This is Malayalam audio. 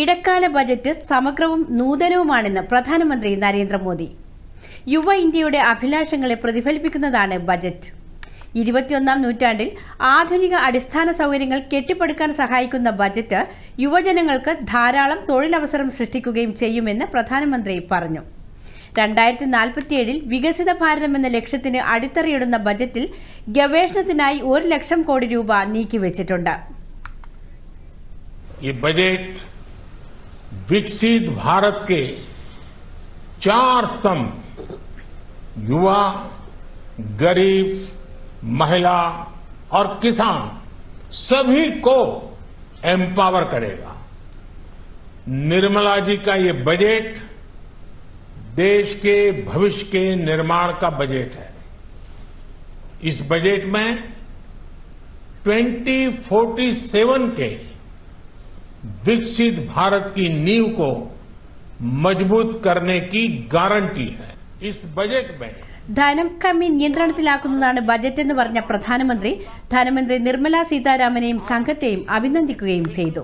ഇടക്കാല ബജറ്റ് സമഗ്രവും നൂതനവുമാണെന്ന് പ്രധാനമന്ത്രി നരേന്ദ്രമോദി. യുവ ഇന്ത്യയുടെ അഭിലാഷങ്ങളെ പ്രതിഫലിപ്പിക്കുന്നതാണ് ബജറ്റ്. ഇരുപത്തിയൊന്നാം നൂറ്റാണ്ടിൽ ആധുനിക അടിസ്ഥാന സൗകര്യങ്ങൾ കെട്ടിപ്പടുക്കാൻ സഹായിക്കുന്ന ബജറ്റ് യുവജനങ്ങൾക്ക് ധാരാളം തൊഴിലവസരം സൃഷ്ടിക്കുകയും ചെയ്യുമെന്ന് പ്രധാനമന്ത്രി പറഞ്ഞു. രണ്ടായിരത്തി നാൽപ്പത്തിയേഴിൽ വികസിത ഭാരതം എന്ന ലക്ഷ്യത്തിന് അടിത്തറയിടുന്ന ബജറ്റിൽ ഗവേഷണത്തിനായി ഒരു ലക്ഷം കോടി രൂപ നീക്കിവച്ചിട്ടുണ്ട്. ഈ ബജറ്റ് विकसित भारत के चार स्तंभ, युवा, गरीब, महिला और किसान, सभी को एम्पावर करेगा। निर्मला जी का ये बजट देश के भविष्य के निर्माण का बजट है। इस बजट में 2047 के विकसित भारत की नींव को मजबूत करने की गारंटी है इस बजट में ധനം കമ്മി നിയന്ത്രണത്തിലാക്കുന്നതാണ് ബജറ്റ് എന്ന് പറഞ്ഞ പ്രധാനമന്ത്രി ധനമന്ത്രി നിർമ്മല സീതാരാമനെയും സംഘത്തെയും അഭിനന്ദിക്കുകയും ചെയ്തു